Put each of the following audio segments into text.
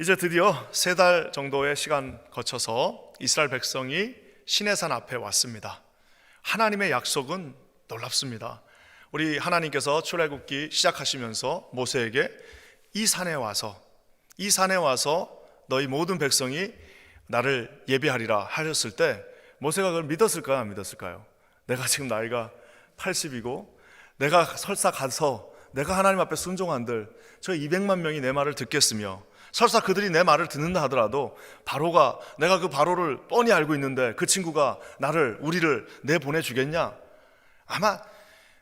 이제 드디어 세 달 정도의 시간 거쳐서 이스라엘 백성이 시내산 앞에 왔습니다. 하나님의 약속은 놀랍습니다. 우리 하나님께서 출애굽기 시작하시면서 모세에게 이 산에 와서 이 산에 와서 너희 모든 백성이 나를 예배하리라 하셨을 때 모세가 그걸 믿었을까요? 안 믿었을까요? 내가 지금 나이가 80이고 내가 설사 가서 내가 하나님 앞에 순종한들 저 200만 명이 내 말을 듣겠으며 설사 그들이 내 말을 듣는다 하더라도 바로가 내가 그 바로를 뻔히 알고 있는데 그 친구가 나를 우리를 내 보내 주겠냐? 아마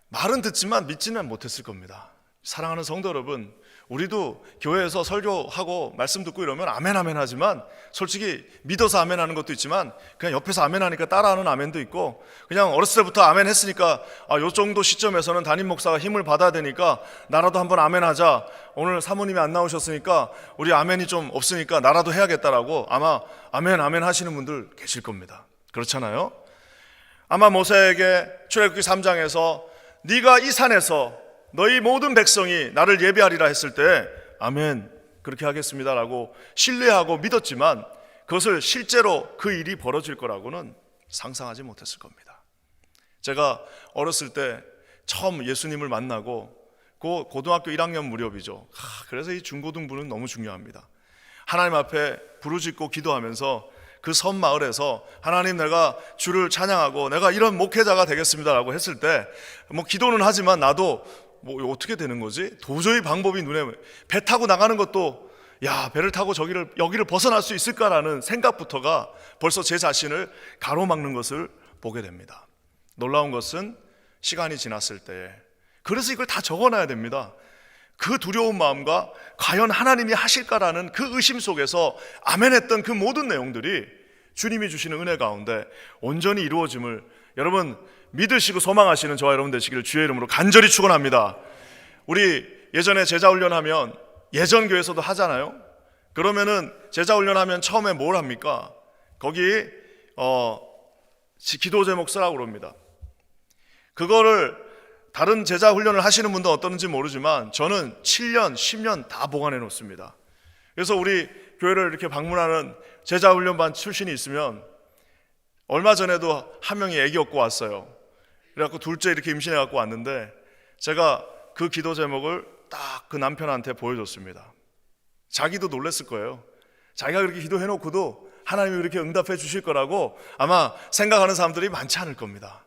말은 듣지만 믿지는 못했을 겁니다. 사랑하는 성도 여러분, 우리도 교회에서 설교하고 말씀 듣고 이러면 아멘 아멘 하지만 솔직히 믿어서 아멘 하는 것도 있지만 그냥 옆에서 아멘 하니까 따라하는 아멘도 있고 그냥 어렸을 때부터 아멘 했으니까 아, 요 정도 시점에서는 담임 목사가 힘을 받아야 되니까 나라도 한번 아멘 하자. 오늘 사모님이 안 나오셨으니까 우리 아멘이 좀 없으니까 나라도 해야겠다라고 아마 아멘 아멘 하시는 분들 계실 겁니다. 그렇잖아요? 아마 모세에게 출애굽기 3장에서 네가 이 산에서 너희 모든 백성이 나를 예배하리라 했을 때 아멘 그렇게 하겠습니다라고 신뢰하고 믿었지만 그것을 실제로 그 일이 벌어질 거라고는 상상하지 못했을 겁니다. 제가 어렸을 때 처음 예수님을 만나고 그 고등학교 1학년 무렵이죠. 하, 그래서 이 중고등부는 너무 중요합니다. 하나님 앞에 부르짖고 기도하면서 그 섬 마을에서 하나님 내가 주를 찬양하고 내가 이런 목회자가 되겠습니다라고 했을 때 뭐 기도는 하지만 나도 뭐 어떻게 되는 거지? 도저히 방법이 눈에 배 타고 나가는 것도 야 배를 타고 저기를 여기를 벗어날 수 있을까라는 생각부터가 벌써 제 자신을 가로막는 것을 보게 됩니다. 놀라운 것은 시간이 지났을 때 그래서 이걸 다 적어놔야 됩니다. 그 두려운 마음과 과연 하나님이 하실까라는 그 의심 속에서 아멘했던 그 모든 내용들이 주님이 주시는 은혜 가운데 온전히 이루어짐을 여러분 믿으시고 소망하시는 저와 여러분 되시기를 주의 이름으로 간절히 축원합니다. 우리 예전에 제자 훈련하면 예전 교회에서도 하잖아요. 그러면은 제자 훈련하면 처음에 뭘 합니까? 거기 어 기도 제목 쓰라고 그럽니다. 그거를 다른 제자 훈련을 하시는 분도 어떤지 모르지만 저는 7년, 10년 다 보관해 놓습니다. 그래서 우리 교회를 이렇게 방문하는 제자 훈련반 출신이 있으면 얼마 전에도 한 명이 애기 얻고 왔어요. 그래갖고 둘째 이렇게 임신해 갖고 왔는데 제가 그 기도 제목을 딱 그 남편한테 보여줬습니다. 자기도 놀랬을 거예요. 자기가 그렇게 기도해 놓고도 하나님이 그렇게 응답해 주실 거라고 아마 생각하는 사람들이 많지 않을 겁니다.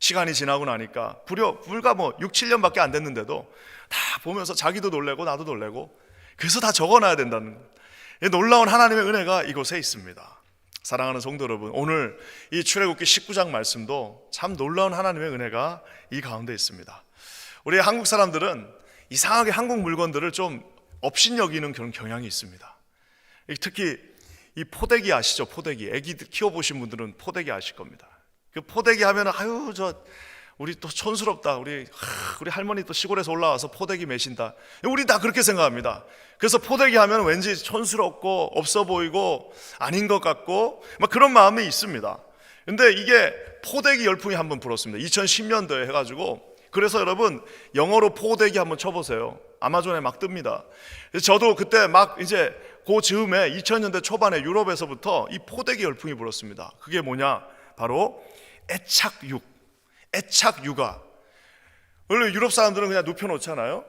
시간이 지나고 나니까 불여 불과 뭐 6, 7년밖에 안 됐는데도 다 보면서 자기도 놀래고 나도 놀래고 그래서 다 적어놔야 된다는. 놀라운 하나님의 은혜가 이곳에 있습니다. 사랑하는 성도 여러분, 오늘 이 출애굽기 19장 말씀도 참 놀라운 하나님의 은혜가 이 가운데 있습니다. 우리 한국 사람들은 이상하게 한국 물건들을 좀 업신여기는 그런 경향이 있습니다. 특히 이 포대기 아시죠? 포대기. 애기 키워보신 분들은 포대기 아실 겁니다. 그 포대기 하면 아유 저 우리 또 촌스럽다. 우리 하, 우리 할머니 또 시골에서 올라와서 포대기 매신다. 우리 다 그렇게 생각합니다. 그래서 포대기 하면 왠지 촌스럽고 없어 보이고 아닌 것 같고 막 그런 마음이 있습니다. 근데 이게 포대기 열풍이 한 번 불었습니다. 2010년도에 해가지고 그래서 여러분 영어로 포대기 한번 쳐보세요. 아마존에 막 뜹니다. 저도 그때 막 이제 그 즈음에 2000년대 초반에 유럽에서부터 이 포대기 열풍이 불었습니다. 그게 뭐냐? 바로 애착육, 애착 육아. 원래 유럽 사람들은 그냥 눕혀놓잖아요.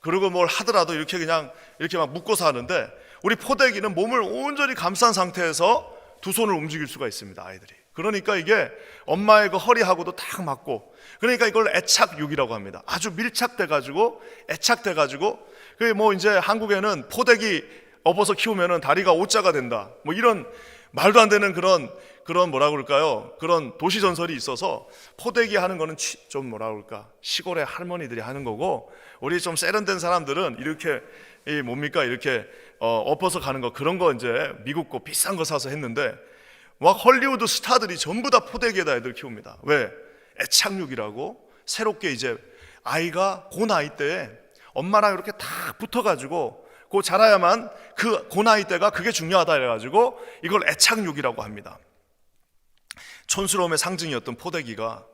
그리고 뭘 하더라도 이렇게 그냥 이렇게 막 묶어서 하는데 우리 포대기는 몸을 온전히 감싼 상태에서 두 손을 움직일 수가 있습니다. 아이들이. 그러니까 이게 엄마의 그 허리하고도 딱 맞고 그러니까 이걸 애착육이라고 합니다. 아주 밀착돼 가지고 애착돼 가지고 그 뭐 이제 한국에는 포대기 업어서 키우면은 다리가 오자가 된다. 뭐 이런 말도 안 되는 그런 그런 뭐라 그럴까요? 그런 도시 전설이 있어서 포대기 하는 거는 좀 뭐라 그럴까? 시골의 할머니들이 하는 거고 우리 좀 세련된 사람들은 이렇게 이 뭡니까? 이렇게 어, 엎어서 가는 거 그런 거 이제 미국 거 비싼 거 사서 했는데 막 헐리우드 스타들이 전부 다 포대기에다 애들 키웁니다. 왜? 애착육이라고 새롭게 이제 아이가 고 나이 때에 엄마랑 이렇게 딱 붙어가지고 그 자라야만 그 고 나이 때가 그게 중요하다 해가지고 이걸 애착육이라고 합니다. 촌스러움의 상징이었던 포대기가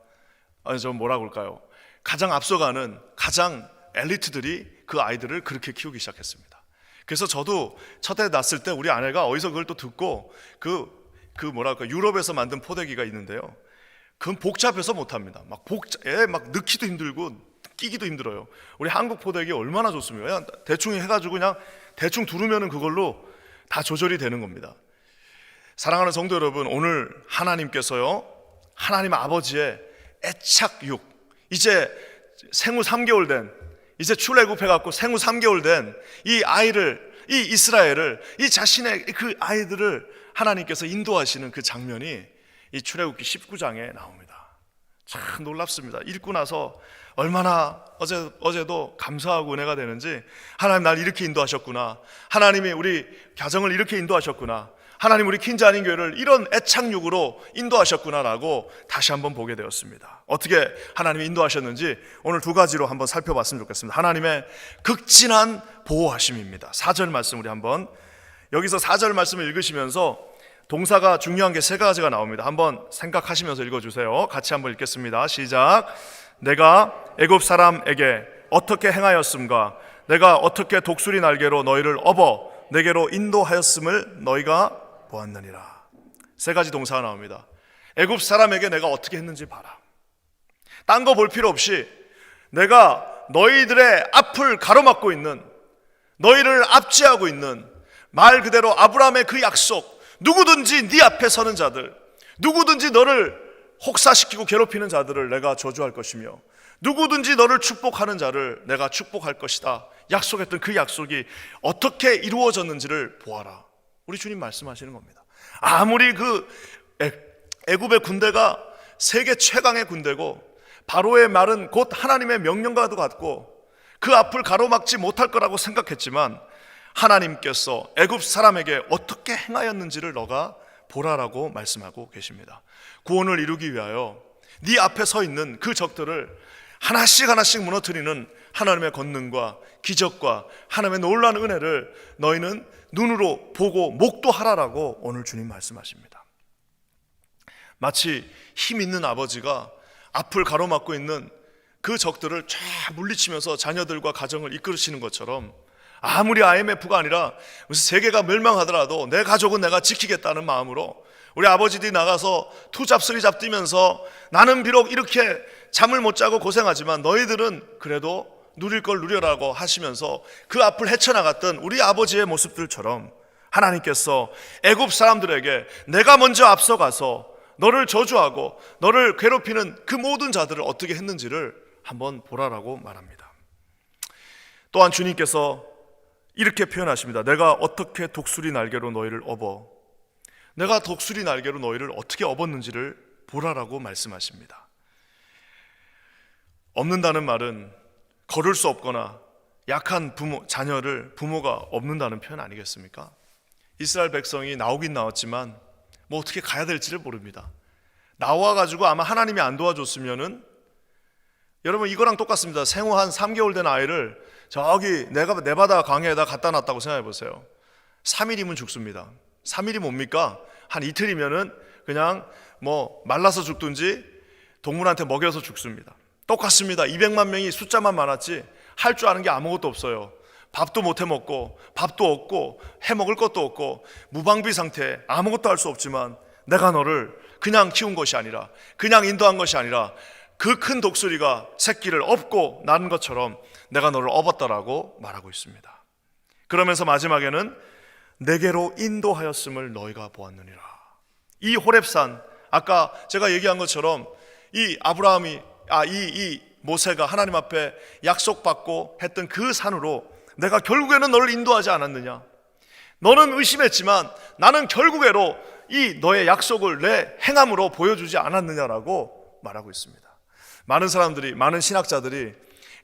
아니 저 뭐라 그럴까요? 가장 앞서가는 가장 엘리트들이 그 아이들을 그렇게 키우기 시작했습니다. 그래서 저도 첫해 낳았을 때 우리 아내가 어디서 그걸 또 듣고 그, 그 뭐랄까 유럽에서 만든 포대기가 있는데요. 그건 복잡해서 못합니다. 막 복잡, 애막 넣기도 힘들고 끼기도 힘들어요. 우리 한국 포대기 얼마나 좋습니까? 그냥 대충 해가지고 그냥 대충 두르면은 그걸로 다 조절이 되는 겁니다. 사랑하는 성도 여러분, 오늘 하나님께서요, 하나님 아버지의 애착육, 이제 생후 3개월 된, 이제 출애굽해갖고 생후 3개월 된 이 아이를, 이 이스라엘을, 이 자신의 그 아이들을 하나님께서 인도하시는 그 장면이 이 출애굽기 19장에 나옵니다. 참 놀랍습니다. 읽고 나서 얼마나 어제 어제도 감사하고 은혜가 되는지 하나님 날 이렇게 인도하셨구나. 하나님이 우리 가정을 이렇게 인도하셨구나. 하나님 우리 킨자닌 교회를 이런 애착육으로 인도하셨구나라고 다시 한번 보게 되었습니다. 어떻게 하나님이 인도하셨는지 오늘 두 가지로 한번 살펴봤으면 좋겠습니다. 하나님의 극진한 보호하심입니다. 4절 말씀 우리 한번 여기서 4절 말씀을 읽으시면서 동사가 중요한 게 세 가지가 나옵니다. 한번 생각하시면서 읽어주세요. 같이 한번 읽겠습니다. 시작. 내가 애굽 사람에게 어떻게 행하였음과 내가 어떻게 독수리 날개로 너희를 업어 내게로 인도하였음을 너희가 보았느니라. 세 가지 동사가 나옵니다. 애굽 사람에게 내가 어떻게 했는지 봐라. 딴 거 볼 필요 없이 내가 너희들의 앞을 가로막고 있는 너희를 압제하고 있는 말 그대로 아브라함의 그 약속 누구든지 네 앞에 서는 자들 누구든지 너를 혹사시키고 괴롭히는 자들을 내가 저주할 것이며 누구든지 너를 축복하는 자를 내가 축복할 것이다. 약속했던 그 약속이 어떻게 이루어졌는지를 보아라. 우리 주님 말씀하시는 겁니다. 아무리 그 애- 애굽의 군대가 세계 최강의 군대고 바로의 말은 곧 하나님의 명령과도 같고 그 앞을 가로막지 못할 거라고 생각했지만 하나님께서 애굽 사람에게 어떻게 행하였는지를 너가 보라라고 말씀하고 계십니다. 구원을 이루기 위하여 네 앞에 서 있는 그 적들을 하나씩 하나씩 무너뜨리는 하나님의 권능과 기적과 하나님의 놀라운 은혜를 너희는 눈으로 보고 목도 하라라고 오늘 주님 말씀하십니다. 마치 힘 있는 아버지가 앞을 가로막고 있는 그 적들을 쫙 물리치면서 자녀들과 가정을 이끌으시는 것처럼 아무리 IMF가 아니라 무슨 세계가 멸망하더라도 내 가족은 내가 지키겠다는 마음으로 우리 아버지들이 나가서 투잡 쓰리잡 뛰면서 나는 비록 이렇게 잠을 못 자고 고생하지만 너희들은 그래도 누릴 걸 누려라고 하시면서 그 앞을 헤쳐나갔던 우리 아버지의 모습들처럼 하나님께서 애굽 사람들에게 내가 먼저 앞서가서 너를 저주하고 너를 괴롭히는 그 모든 자들을 어떻게 했는지를 한번 보라라고 말합니다. 또한 주님께서 이렇게 표현하십니다. 내가 어떻게 독수리 날개로 너희를 업어 내가 독수리 날개로 너희를 어떻게 업었는지를 보라라고 말씀하십니다. 업는다는 말은 걸을 수 없거나 약한 부모, 자녀를 부모가 업는다는 표현 아니겠습니까? 이스라엘 백성이 나오긴 나왔지만 뭐 어떻게 가야 될지를 모릅니다. 나와 가지고 아마 하나님이 안 도와줬으면은 여러분 이거랑 똑같습니다. 생후 한 3개월 된 아이를 저기 내가 네바다 강에다 갖다 놨다고 생각해 보세요. 3일이면 죽습니다. 3일이 뭡니까? 한 이틀이면은 그냥 뭐 말라서 죽든지 동물한테 먹여서 죽습니다. 똑같습니다. 200만 명이 숫자만 많았지 할 줄 아는 게 아무것도 없어요. 밥도 못 해 먹고 밥도 없고 해 먹을 것도 없고 무방비 상태 아무것도 할 수 없지만 내가 너를 그냥 키운 것이 아니라 그냥 인도한 것이 아니라 그 큰 독수리가 새끼를 업고 난 것처럼 내가 너를 업었다라고 말하고 있습니다. 그러면서 마지막에는 내게로 인도하였음을 너희가 보았느니라. 이 호렙산 아까 제가 얘기한 것처럼 이 아브라함이 아 이 이 모세가 하나님 앞에 약속받고 했던 그 산으로 내가 결국에는 너를 인도하지 않았느냐? 너는 의심했지만 나는 결국에로 이 너의 약속을 내 행함으로 보여주지 않았느냐라고 말하고 있습니다. 많은 사람들이 많은 신학자들이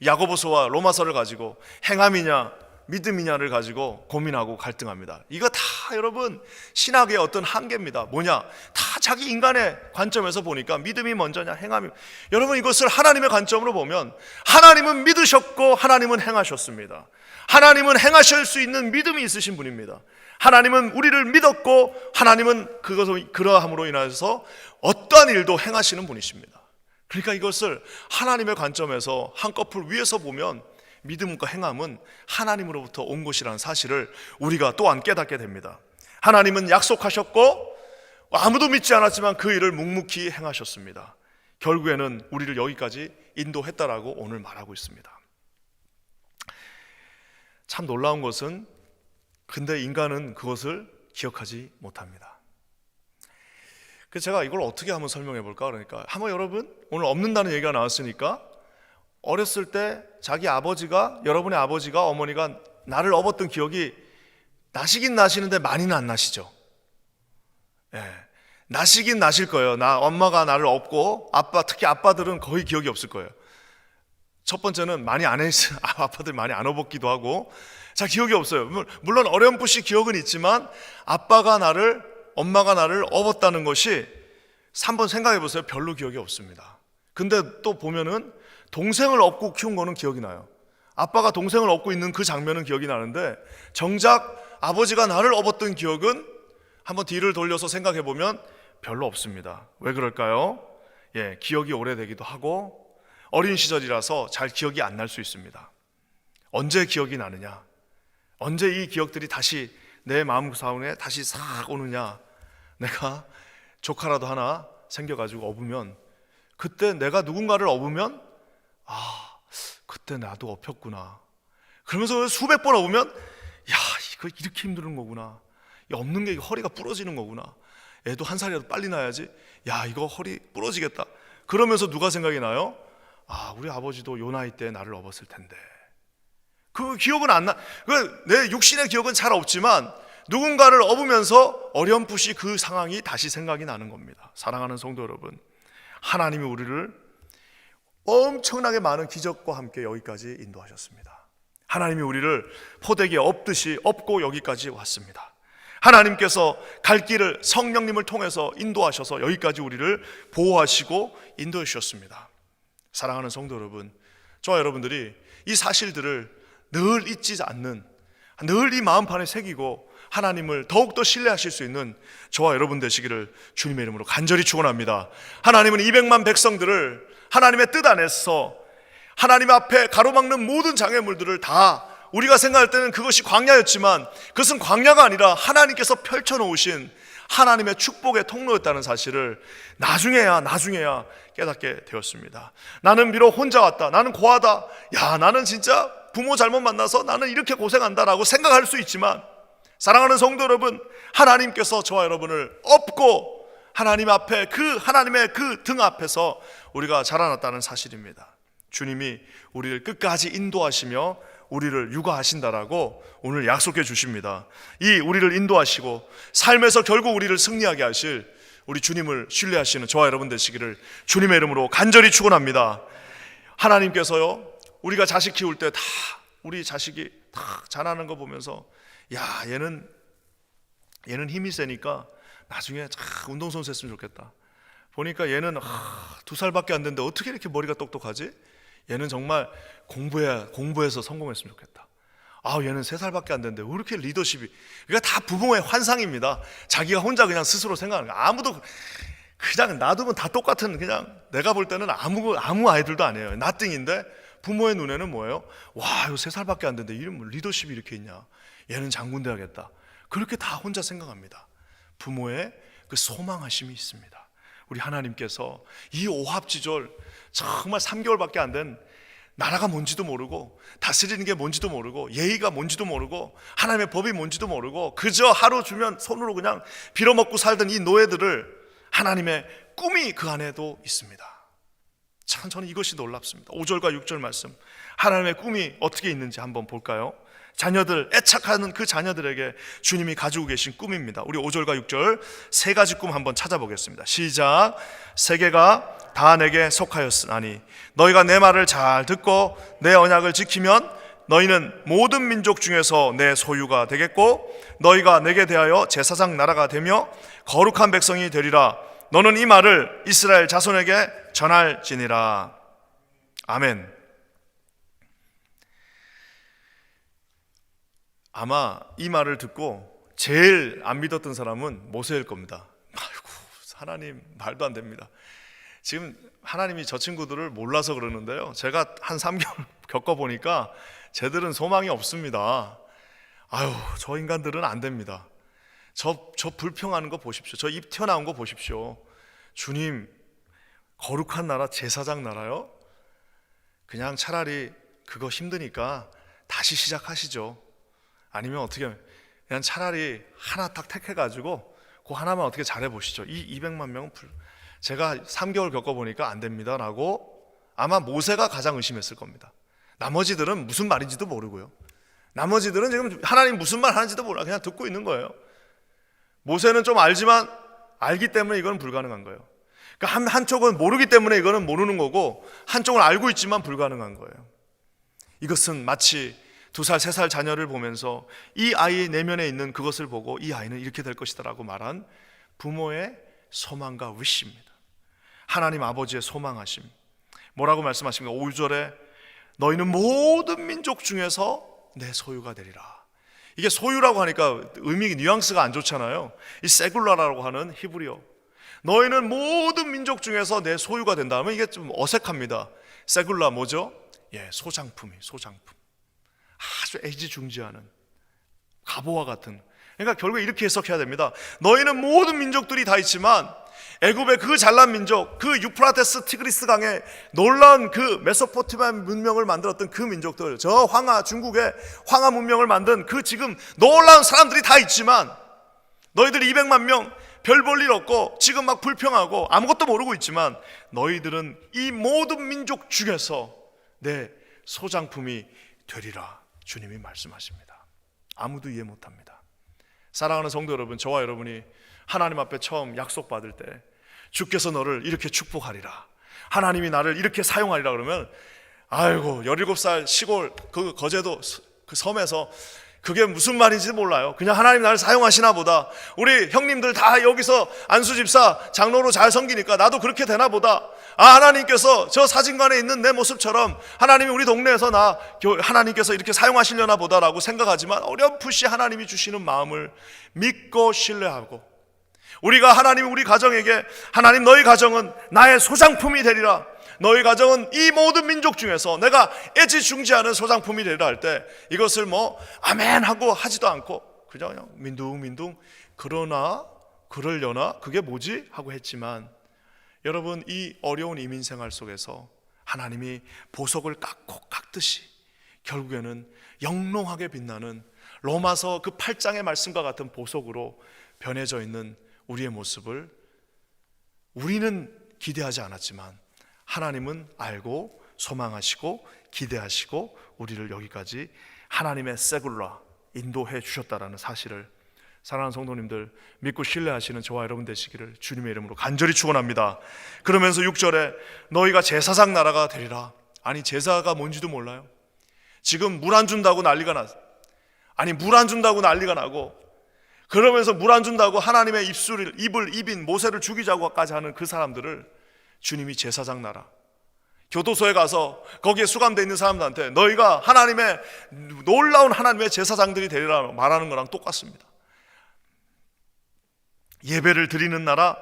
야고보서와 로마서를 가지고 행함이냐 믿음이냐를 가지고 고민하고 갈등합니다. 이거 다 여러분 신학의 어떤 한계입니다. 뭐냐? 다 자기 인간의 관점에서 보니까 믿음이 먼저냐 행함이 여러분 이것을 하나님의 관점으로 보면 하나님은 믿으셨고 하나님은 행하셨습니다. 하나님은 행하실 수 있는 믿음이 있으신 분입니다. 하나님은 우리를 믿었고 하나님은 그것을 그러함으로 인하여서 어떠한 일도 행하시는 분이십니다. 그러니까 이것을 하나님의 관점에서 한꺼풀 위에서 보면 믿음과 행함은 하나님으로부터 온 것이라는 사실을 우리가 또한 깨닫게 됩니다. 하나님은 약속하셨고 아무도 믿지 않았지만 그 일을 묵묵히 행하셨습니다. 결국에는 우리를 여기까지 인도했다라고 오늘 말하고 있습니다. 참 놀라운 것은 근데 인간은 그것을 기억하지 못합니다. 그래서 제가 이걸 어떻게 한번 설명해 볼까 그러니까 한번 여러분 오늘 없는다는 얘기가 나왔으니까 어렸을 때 자기 아버지가 여러분의 아버지가 어머니가 나를 업었던 기억이 나시긴 나시는데 많이는 안 나시죠. 예. 나시긴 나실 거예요. 나 엄마가 나를 업고 아빠 특히 아빠들은 거의 기억이 없을 거예요. 첫 번째는 많이 안 했, 아빠들 많이 안 업었기도 하고 자 기억이 없어요. 물- 물론 어렴풋이 기억은 있지만 아빠가 나를 엄마가 나를 업었다는 것이 한번 생각해 보세요. 별로 기억이 없습니다. 근데 또 보면은 동생을 업고 키운 거는 기억이 나요. 아빠가 동생을 업고 있는 그 장면은 기억이 나는데 정작 아버지가 나를 업었던 기억은 한번 뒤를 돌려서 생각해 보면 별로 없습니다. 왜 그럴까요? 예, 기억이 오래되기도 하고 어린 시절이라서 잘 기억이 안 날 수 있습니다. 언제 기억이 나느냐? 언제 이 기억들이 다시 내 마음 사운에 다시 싹 오느냐? 내가 조카라도 하나 생겨가지고 업으면 그때 내가 누군가를 업으면 아 그때 나도 업혔구나. 그러면서 수백 번 업으면 야 이거 이렇게 힘든 거구나. 이 없는 게 허리가 부러지는 거구나. 애도 한 살이라도 빨리 나야지. 야 이거 허리 부러지겠다. 그러면서 누가 생각이 나요? 아 우리 아버지도 요 나이 때 나를 업었을 텐데. 그 기억은 안 나. 그내 육신의 기억은 잘 없지만 누군가를 업으면서 어렴풋이 그 상황이 다시 생각이 나는 겁니다. 사랑하는 성도 여러분, 하나님이 우리를 엄청나게 많은 기적과 함께 여기까지 인도하셨습니다. 하나님이 우리를 포대기에 업듯이 업고 여기까지 왔습니다. 하나님께서 갈 길을 성령님을 통해서 인도하셔서 여기까지 우리를 보호하시고 인도해 주셨습니다. 사랑하는 성도 여러분, 저와 여러분들이 이 사실들을 늘 잊지 않는 늘 이 마음판에 새기고 하나님을 더욱더 신뢰하실 수 있는 저와 여러분 되시기를 주님의 이름으로 간절히 축원합니다. 하나님은 200만 백성들을 하나님의 뜻 안에서 하나님 앞에 가로막는 모든 장애물들을 다 우리가 생각할 때는 그것이 광야였지만 그것은 광야가 아니라 하나님께서 펼쳐놓으신 하나님의 축복의 통로였다는 사실을 나중에야 나중에야 깨닫게 되었습니다. 나는 비록 혼자 왔다. 나는 고하다. 야, 나는 진짜 부모 잘못 만나서 나는 이렇게 고생한다라고 생각할 수 있지만 사랑하는 성도 여러분, 하나님께서 저와 여러분을 업고 하나님 앞에 그 하나님의 그 등 앞에서 우리가 자라났다는 사실입니다. 주님이 우리를 끝까지 인도하시며 우리를 육아하신다라고 오늘 약속해 주십니다. 이 우리를 인도하시고 삶에서 결국 우리를 승리하게 하실 우리 주님을 신뢰하시는 저와 여러분 되시기를 주님의 이름으로 간절히 축원합니다. 하나님께서요 우리가 자식 키울 때 다 우리 자식이 다 자라는 거 보면서 야 얘는 얘는 힘이 세니까 나중에 참 운동선수 했으면 좋겠다. 보니까 얘는 아, 두 살밖에 안 됐는데 어떻게 이렇게 머리가 똑똑하지? 얘는 정말 공부해 공부해서 성공했으면 좋겠다. 아, 얘는 세 살밖에 안 됐는데 왜 이렇게 리더십이? 그러니까 다 부모의 환상입니다. 자기가 혼자 그냥 스스로 생각하는 거. 아무도 그냥 놔두면 다 똑같은 그냥 내가 볼 때는 아무 아무 아이들도 아니에요. 나띵인데 부모의 눈에는 뭐예요? 와, 이거 세 살밖에 안 됐는데 이름 뭐 리더십이 이렇게 있냐? 얘는 장군 돼야겠다. 그렇게 다 혼자 생각합니다. 부모의 그 소망하심이 있습니다. 우리 하나님께서 이 오합지졸 정말 3개월밖에 안 된 나라가 뭔지도 모르고 다스리는 게 뭔지도 모르고 예의가 뭔지도 모르고 하나님의 법이 뭔지도 모르고 그저 하루 주면 손으로 그냥 빌어먹고 살던 이 노예들을 하나님의 꿈이 그 안에도 있습니다. 참 저는 이것이 놀랍습니다. 5절과 6절 말씀. 하나님의 꿈이 어떻게 있는지 한번 볼까요? 자녀들 애착하는 그 자녀들에게 주님이 가지고 계신 꿈입니다. 우리 5절과 6절 세 가지 꿈 한번 찾아보겠습니다. 시작. 세계가 다 내게 속하였으나니 너희가 내 말을 잘 듣고 내 언약을 지키면 너희는 모든 민족 중에서 내 소유가 되겠고 너희가 내게 대하여 제사장 나라가 되며 거룩한 백성이 되리라. 너는 이 말을 이스라엘 자손에게 전할지니라. 아멘. 아마 이 말을 듣고 제일 안 믿었던 사람은 모세일 겁니다. 아이고, 하나님 말도 안 됩니다. 지금 하나님이 저 친구들을 몰라서 그러는데요. 제가 한 3개월 겪어보니까 쟤들은 소망이 없습니다. 아유, 저 인간들은 안 됩니다. 저, 저 불평하는 거 보십시오. 저 입 튀어나온 거 보십시오. 주님, 거룩한 나라, 제사장 나라요? 그냥 차라리 그거 힘드니까 다시 시작하시죠. 아니면 어떻게, 그냥 차라리 하나 딱 택해가지고 그 하나만 어떻게 잘해보시죠. 이 200만 명은 불, 제가 3개월 겪어보니까 안 됩니다라고 아마 모세가 가장 의심했을 겁니다. 나머지들은 무슨 말인지도 모르고요. 나머지들은 지금 하나님 무슨 말 하는지도 몰라. 그냥 듣고 있는 거예요. 모세는 좀 알지만 알기 때문에 이건 불가능한 거예요. 그러니까 한, 한쪽은 모르기 때문에 이거는 모르는 거고 한쪽은 알고 있지만 불가능한 거예요. 이것은 마치 두 살, 세 살 자녀를 보면서 이 아이의 내면에 있는 그것을 보고 이 아이는 이렇게 될 것이다라고 말한 부모의 소망과 위시입니다. 하나님 아버지의 소망하심. 뭐라고 말씀하십니까? 5절에 너희는 모든 민족 중에서 내 소유가 되리라. 이게 소유라고 하니까 의미 뉘앙스가 안 좋잖아요. 이 세굴라라고 하는 히브리어. 너희는 모든 민족 중에서 내 소유가 된다 하면 이게 좀 어색합니다. 세굴라 뭐죠? 예, 소장품이 소장품. 아주 애지중지하는 가보와 같은. 그러니까 결국 이렇게 해석해야 됩니다. 너희는 모든 민족들이 다 있지만 애굽의 그 잘난 민족, 그 유프라테스 티그리스 강에 놀라운 그 메소포타미아 문명을 만들었던 그 민족들, 저 황하 중국의 황하 문명을 만든 그 지금 놀라운 사람들이 다 있지만 너희들 200만 명 별 볼 일 없고 지금 막 불평하고 아무것도 모르고 있지만 너희들은 이 모든 민족 중에서 내 소장품이 되리라 주님이 말씀하십니다. 아무도 이해 못합니다. 사랑하는 성도 여러분, 저와 여러분이 하나님 앞에 처음 약속 받을 때 주께서 너를 이렇게 축복하리라. 하나님이 나를 이렇게 사용하리라 그러면 아이고 17살 시골 그 거제도 그 섬에서 그게 무슨 말인지 몰라요. 그냥 하나님 나를 사용하시나 보다. 우리 형님들 다 여기서 안수 집사 장로로 잘 섬기니까 나도 그렇게 되나 보다. 아 하나님께서 저 사진관에 있는 내 모습처럼 하나님이 우리 동네에서 나 하나님께서 이렇게 사용하시려나 보다라고 생각하지만 어렴풋이 하나님이 주시는 마음을 믿고 신뢰하고 우리가 하나님 우리 가정에게 하나님 너희 가정은 나의 소장품이 되리라. 너희 가정은 이 모든 민족 중에서 내가 애지중지하는 소장품이 되리라 할 때 이것을 뭐 아멘 하고 하지도 않고 그냥 그냥 민둥민둥 그러나 그러려나 그게 뭐지? 하고 했지만 여러분 이 어려운 이민 생활 속에서 하나님이 보석을 깎고 깎듯이 결국에는 영롱하게 빛나는 로마서 그 8장의 말씀과 같은 보석으로 변해져 있는 우리의 모습을 우리는 기대하지 않았지만 하나님은 알고 소망하시고 기대하시고 우리를 여기까지 하나님의 세굴라 인도해 주셨다라는 사실을 사랑하는 성도님들 믿고 신뢰하시는 저와 여러분 되시기를 주님의 이름으로 간절히 축원합니다. 그러면서 6절에 너희가 제사장 나라가 되리라. 아니 제사가 뭔지도 몰라요. 지금 물 안 준다고 난리가 났. 아니 물 안 준다고 난리가 나고 그러면서 물 안 준다고 하나님의 입술을 입을 입인 모세를 죽이자고까지 하는 그 사람들을 주님이 제사장 나라 교도소에 가서 거기에 수감되어 있는 사람들한테 너희가 하나님의 놀라운 하나님의 제사장들이 되리라 말하는 거랑 똑같습니다. 예배를 드리는 나라,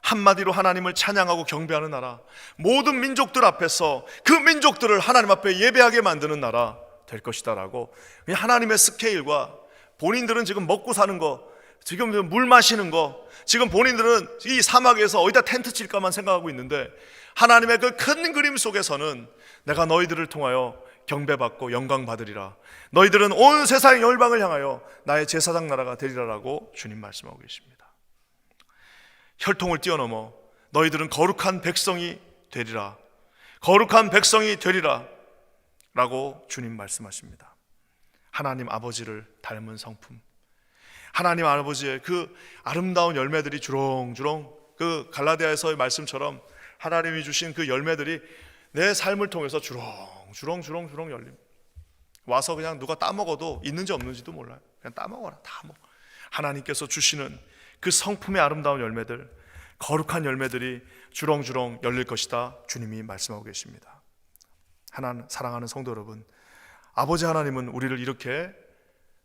한마디로 하나님을 찬양하고 경배하는 나라, 모든 민족들 앞에서 그 민족들을 하나님 앞에 예배하게 만드는 나라 될 것이다라고 하나님의 스케일과 본인들은 지금 먹고 사는 거, 지금 물 마시는 거, 지금 본인들은 이 사막에서 어디다 텐트 칠까만 생각하고 있는데 하나님의 그 큰 그림 속에서는 내가 너희들을 통하여 경배받고 영광 받으리라. 너희들은 온 세상 열방을 향하여 나의 제사장 나라가 되리라라고 주님 말씀하고 계십니다. 혈통을 뛰어넘어 너희들은 거룩한 백성이 되리라. 거룩한 백성이 되리라. 라고 주님 말씀하십니다. 하나님 아버지를 닮은 성품. 하나님 아버지의 그 아름다운 열매들이 주렁주렁 그 갈라디아에서의 말씀처럼 하나님이 주신 그 열매들이 내 삶을 통해서 주렁주렁 주렁주렁 열림. 와서 그냥 누가 따먹어도 있는지 없는지도 몰라요. 그냥 따먹어라. 다 먹어. 하나님께서 주시는 그 성품의 아름다운 열매들, 거룩한 열매들이 주렁주렁 열릴 것이다. 주님이 말씀하고 계십니다. 하나님 사랑하는 성도 여러분, 아버지 하나님은 우리를 이렇게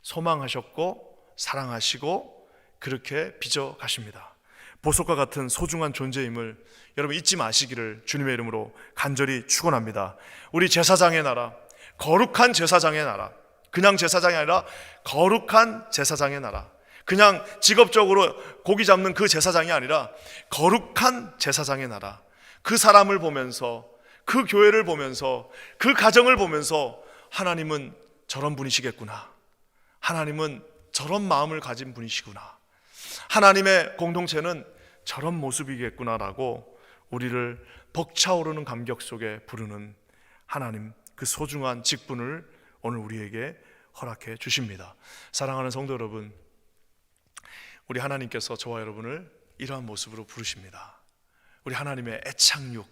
소망하셨고 사랑하시고 그렇게 빚어 가십니다. 보석과 같은 소중한 존재임을 여러분 잊지 마시기를 주님의 이름으로 간절히 축원합니다. 우리 제사장의 나라, 거룩한 제사장의 나라. 그냥 제사장이 아니라 거룩한 제사장의 나라. 그냥 직업적으로 고기 잡는 그 제사장이 아니라 거룩한 제사장의 나라. 그 사람을 보면서 그 교회를 보면서 그 가정을 보면서 하나님은 저런 분이시겠구나. 하나님은 저런 마음을 가진 분이시구나. 하나님의 공동체는 저런 모습이겠구나라고 우리를 벅차오르는 감격 속에 부르는 하나님 그 소중한 직분을 오늘 우리에게 허락해 주십니다. 사랑하는 성도 여러분, 우리 하나님께서 저와 여러분을 이러한 모습으로 부르십니다. 우리 하나님의 애착육,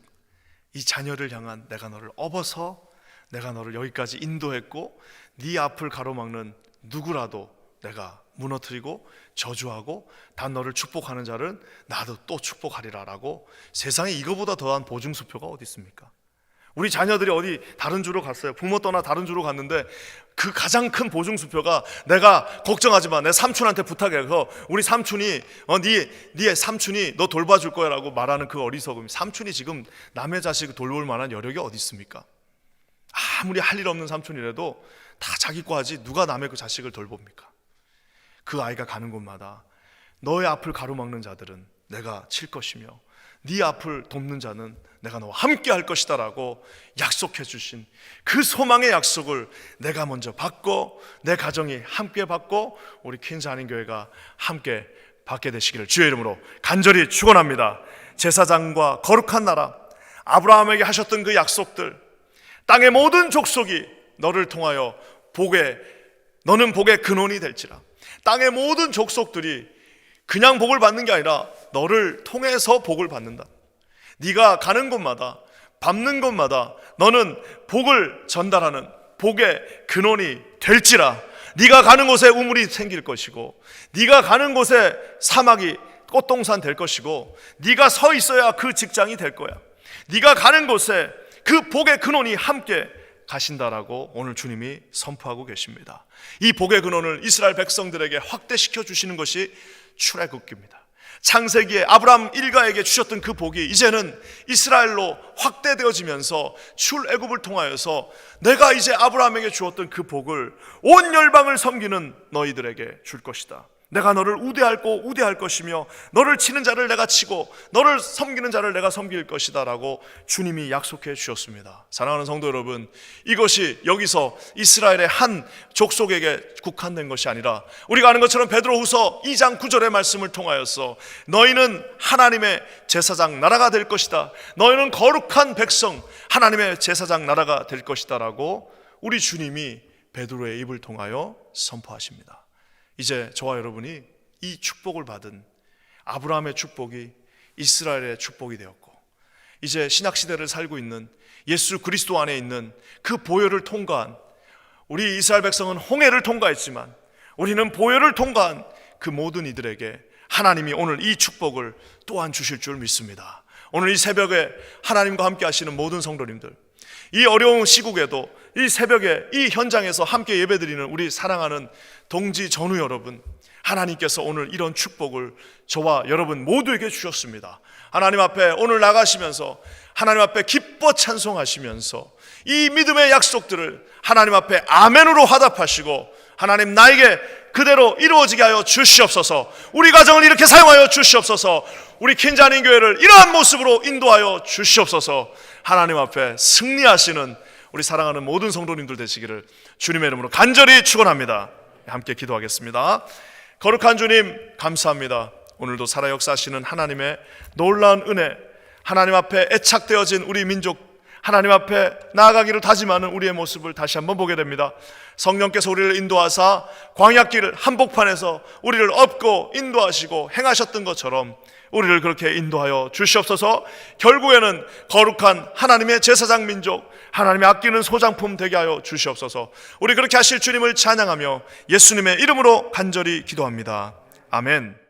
이 자녀를 향한 내가 너를 업어서 내가 너를 여기까지 인도했고 네 앞을 가로막는 누구라도 내가 무너뜨리고 저주하고 단 너를 축복하는 자는 나도 또 축복하리라라고 세상에 이거보다 더한 보증 수표가 어디 있습니까? 우리 자녀들이 어디 다른 주로 갔어요. 부모 떠나 다른 주로 갔는데 그 가장 큰 보증 수표가 내가 걱정하지 마. 내 삼촌한테 부탁해서 우리 삼촌이 어, 네, 네 삼촌이 너 돌봐줄 거야라고 말하는 그 어리석음. 삼촌이 지금 남의 자식 돌볼 만한 여력이 어디 있습니까? 아무리 할 일 없는 삼촌이라도 다 자기 거 하지 누가 남의 그 자식을 돌봅니까? 그 아이가 가는 곳마다 너의 앞을 가로막는 자들은 내가 칠 것이며 네 앞을 돕는 자는 내가 너와 함께 할 것이다라고 약속해 주신 그 소망의 약속을 내가 먼저 받고 내 가정이 함께 받고 우리 퀸즈 한인 교회가 함께 받게 되시기를 주의 이름으로 간절히 축원합니다. 제사장과 거룩한 나라 아브라함에게 하셨던 그 약속들 땅의 모든 족속이 너를 통하여 복의 너는 복의 근원이 될지라 땅의 모든 족속들이 그냥 복을 받는 게 아니라 너를 통해서 복을 받는다. 네가 가는 곳마다 밟는 곳마다 너는 복을 전달하는 복의 근원이 될지라. 네가 가는 곳에 우물이 생길 것이고 네가 가는 곳에 사막이 꽃동산 될 것이고 네가 서 있어야 그 직장이 될 거야. 네가 가는 곳에 그 복의 근원이 함께 가신다라고 오늘 주님이 선포하고 계십니다. 이 복의 근원을 이스라엘 백성들에게 확대시켜 주시는 것이 출애굽기입니다. 창세기에 아브라함 일가에게 주셨던 그 복이 이제는 이스라엘로 확대되어지면서 출애굽을 통하여서 내가 이제 아브라함에게 주었던 그 복을 온 열방을 섬기는 너희들에게 줄 것이다. 내가 너를 우대할고 우대할 것이며 너를 치는 자를 내가 치고 너를 섬기는 자를 내가 섬길 것이다라고 주님이 약속해 주셨습니다. 사랑하는 성도 여러분, 이것이 여기서 이스라엘의 한 족속에게 국한된 것이 아니라 우리가 아는 것처럼 베드로후서 2장 9절의 말씀을 통하여서 너희는 하나님의 제사장 나라가 될 것이다. 너희는 거룩한 백성 하나님의 제사장 나라가 될 것이다라고 우리 주님이 베드로의 입을 통하여 선포하십니다. 이제 저와 여러분이 이 축복을 받은 아브라함의 축복이 이스라엘의 축복이 되었고 이제 신약 시대를 살고 있는 예수 그리스도 안에 있는 그 보혈을 통과한 우리 이스라엘 백성은 홍해를 통과했지만 우리는 보혈을 통과한 그 모든 이들에게 하나님이 오늘 이 축복을 또한 주실 줄 믿습니다. 오늘 이 새벽에 하나님과 함께 하시는 모든 성도님들 이 어려운 시국에도 이 새벽에 이 현장에서 함께 예배드리는 우리 사랑하는 동지 전우 여러분 하나님께서 오늘 이런 축복을 저와 여러분 모두에게 주셨습니다. 하나님 앞에 오늘 나가시면서 하나님 앞에 기뻐 찬송하시면서 이 믿음의 약속들을 하나님 앞에 아멘으로 화답하시고 하나님 나에게 그대로 이루어지게 하여 주시옵소서. 우리 가정을 이렇게 사용하여 주시옵소서. 우리 킨자닌 교회를 이러한 모습으로 인도하여 주시옵소서. 하나님 앞에 승리하시는 우리 사랑하는 모든 성도님들 되시기를 주님의 이름으로 간절히 축원합니다. 함께 기도하겠습니다. 거룩한 주님 감사합니다. 오늘도 살아 역사하시는 하나님의 놀라운 은혜, 하나님 앞에 애착되어진 우리 민족 하나님 앞에 나아가기를 다짐하는 우리의 모습을 다시 한번 보게 됩니다. 성령께서 우리를 인도하사 광약길을 한복판에서 우리를 업고 인도하시고 행하셨던 것처럼 우리를 그렇게 인도하여 주시옵소서 결국에는 거룩한 하나님의 제사장 민족, 하나님의 아끼는 소장품 되게 하여 주시옵소서 우리 그렇게 하실 주님을 찬양하며 예수님의 이름으로 간절히 기도합니다. 아멘.